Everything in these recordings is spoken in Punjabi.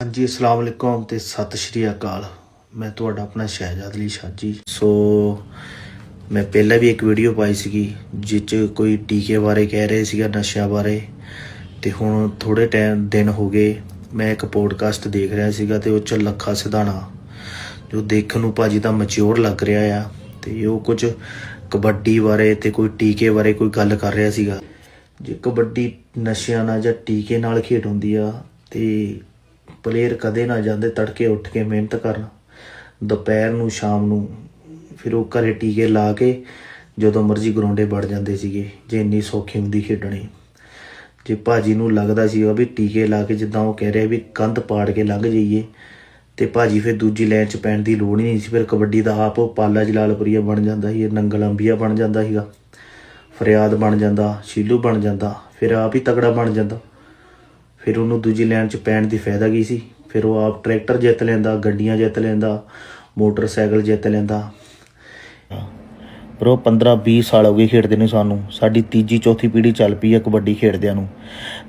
ਹਾਂਜੀ, ਅਸਲਾਮ ਵਾਲੇਕੁਮ ਤੇ ਸਤਿ ਸ਼੍ਰੀ ਅਕਾਲ। ਮੈਂ ਤੁਹਾਡਾ ਆਪਣਾ ਸ਼ਹਿਜਾਦ ਅਲੀ ਸ਼ਾਜੀ। ਸੋ, ਮੈਂ ਪਹਿਲਾਂ ਵੀ ਇੱਕ ਵੀਡੀਓ ਪਾਈ ਸੀਗੀ ਜਿਸ 'ਚ ਕੋਈ ਟੀਕੇ ਬਾਰੇ ਕਹਿ ਰਹੇ ਸੀਗਾ, ਨਸ਼ਿਆਂ ਬਾਰੇ। ਤੇ ਹੁਣ ਥੋੜੇ ਟਾਈਮ, ਦਿਨ ਹੋ ਗਏ। ਮੈਂ ਇੱਕ ਪੋਡਕਾਸਟ ਦੇਖ ਰਿਹਾ ਸੀਗਾ ਤੇ ਉਹ 'ਚ ਲੱਖਾ ਸਿਧਾਣਾ, ਜੋ ਦੇਖਣ ਨੂੰ ਭਾਜੀ ਦਾ ਮੈਚੁਰ ਲੱਗ ਰਿਹਾ ਆ। ਤੇ ਉਹ ਕੁਝ ਕਬੱਡੀ ਬਾਰੇ ਤੇ ਕੋਈ ਟੀਕੇ ਬਾਰੇ ਕੋਈ ਗੱਲ ਕਰ ਰਿਹਾ ਸੀਗਾ। ਜੇ ਕਬੱਡੀ ਨਸ਼ਿਆਂ ਨਾਲ ਜਾਂ ਟੀਕੇ ਨਾਲ ਖੇਡ ਹੁੰਦੀ ਆ, ਤੇ ਪਲੇਅਰ ਕਦੇ ਨਾ ਜਾਂਦੇ ਤੜਕੇ ਉੱਠ ਕੇ ਮਿਹਨਤ ਕਰਨ। ਦੁਪਹਿਰ ਨੂੰ, ਸ਼ਾਮ ਨੂੰ ਫਿਰ ਉਹ ਘਰੇ ਟੀਕੇ ਲਾ ਕੇ ਜਦੋਂ ਮਰਜ਼ੀ ਗਰਾਉਂਡੇ ਵੜ ਜਾਂਦੇ ਸੀਗੇ, ਜੇ ਇੰਨੀ ਸੌਖੀ ਹੁੰਦੀ ਖੇਡਣੀ। ਜੇ ਭਾਜੀ ਨੂੰ ਲੱਗਦਾ ਸੀਗਾ ਵੀ ਟੀਕੇ ਲਾ ਕੇ ਜਿੱਦਾਂ ਉਹ ਕਹਿ ਰਿਹਾ ਵੀ ਕੰਧ ਪਾੜ ਕੇ ਲੰਘ ਜਾਈਏ, ਤੇ ਭਾਜੀ ਫਿਰ ਦੂਜੀ ਲਾਈਨ 'ਚ ਪੈਣ ਦੀ ਲੋੜ ਹੀ ਨਹੀਂ ਸੀ, ਫਿਰ ਕਬੱਡੀ ਦਾ ਆਪ ਉਹ ਪਾਲਾ ਜਲਾਲਪੁਰੀਆ ਬਣ ਜਾਂਦਾ ਸੀ ਨੰਗਲ ਅੰਬੀਆ ਬਣ ਜਾਂਦਾ ਸੀਗਾ। ਫਰਿਆਦ ਬਣ ਜਾਂਦਾ, ਸ਼ੀਲੂ ਬਣ ਜਾਂਦਾ, ਫਿਰ ਆਪ ਹੀ ਤਗੜਾ ਬਣ ਜਾਂਦਾ। ਫਿਰ ਉਹਨੂੰ ਦੂਜੀ ਲਾਈਨ 'ਚ ਪੈਣ ਦੀ ਫਾਇਦਾ ਕੀ ਸੀ? ਫਿਰ ਉਹ ਆਪ ਟਰੈਕਟਰ ਜਿੱਤ ਲੈਂਦਾ, ਗੱਡੀਆਂ ਜਿੱਤ ਲੈਂਦਾ, ਮੋਟਰਸਾਈਕਲ ਜਿੱਤ ਲੈਂਦਾ। ਪਰ ਉਹ 15 20 ਸਾਲ ਹੋ ਗਏ ਖੇਡਦੇ ਨੇ ਸਾਨੂੰ। ਸਾਡੀ ਤੀਜੀ ਚੌਥੀ ਪੀੜ੍ਹੀ ਚੱਲ ਪਈ ਆ ਕਬੱਡੀ ਖੇਡਦਿਆਂ ਨੂੰ।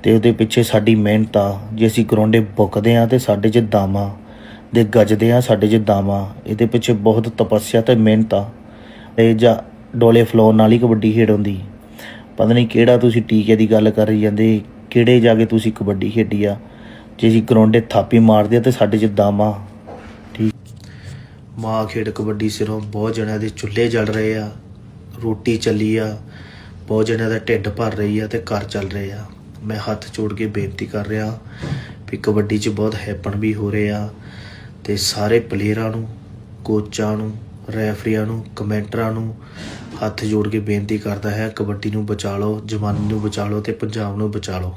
ਤੇ ਉਹਦੇ ਪਿੱਛੇ ਸਾਡੀ ਮਿਹਨਤ ਆ। ਜੇ ਅਸੀਂ ਗਰਾਉਂਡੇ ਬੁੱਕਦੇ ਆ ਤੇ ਸਾਡੇ 'ਚ ਦਾਮਾ, ਦੇ ਗੱਜਦੇ ਆ ਸਾਡੇ 'ਚ ਦਾਮਾ, ਇਹਦੇ ਪਿੱਛੇ ਬਹੁਤ ਤਪੱਸਿਆ ਤੇ ਮਿਹਨਤ ਆ। ਇਹ ਜਾਂ ਡੋਲੇ ਫਲੋਰ ਨਾਲ ਹੀ ਕਬੱਡੀ ਖੇਡ ਹੁੰਦੀ। ਪਤਾ ਨਹੀਂ ਕਿਹੜਾ ਤੁਸੀਂ ਟੀਕੇ ਦੀ ਗੱਲ ਕਰੀ ਜਾਂਦੇ ਕਿਹੜੇ ਜਾ ਕੇ ਤੁਸੀਂ ਕਬੱਡੀ ਖੇਡੀ ਆ? ਜੇ ਅਸੀਂ ਗਰਾਉਂਡੇ ਥਾਪੀ ਮਾਰਦੇ ਆ ਤੇ ਸਾਡੇ 'ਚ ਦਾਮਾ ਠੀਕ। ਮਾਂ ਖੇਡ ਕਬੱਡੀ ਸਿਰੋਂ ਬਹੁਤ ਜਣਿਆਂ ਦੇ ਚੁੱਲ੍ਹੇ ਜਲ ਰਹੇ ਆ, ਰੋਟੀ ਚੱਲੀ ਆ, ਬਹੁਤ ਜਣਿਆਂ ਦਾ ਢਿੱਡ ਭਰ ਰਹੀ ਆ ਤੇ ਘਰ ਚੱਲ ਰਹੇ ਆ। ਮੈਂ ਹੱਥ ਜੋੜ ਕੇ ਬੇਨਤੀ ਕਰ ਰਿਹਾ ਵੀ ਕਬੱਡੀ 'ਚ ਬਹੁਤ ਹੈਪਨ ਵੀ ਹੋ ਰਹੇ ਆ ਤੇ ਸਾਰੇ ਪਲੇਅਰਾਂ ਨੂੰ, ਕੋਚਾਂ ਨੂੰ ਰੈਫਰੀਆਂ ਨੂੰ, ਕਮੈਂਟਰਾਂ ਨੂੰ ਹੱਥ ਜੋੜ ਕੇ ਬੇਨਤੀ ਕਰਦਾ ਹੈ, ਕਬੱਡੀ ਨੂੰ ਬਚਾ ਲਓ, ਜਵਾਨੀ ਨੂੰ ਬਚਾ ਲਓ ਅਤੇ ਪੰਜਾਬ ਨੂੰ ਬਚਾ ਲਓ।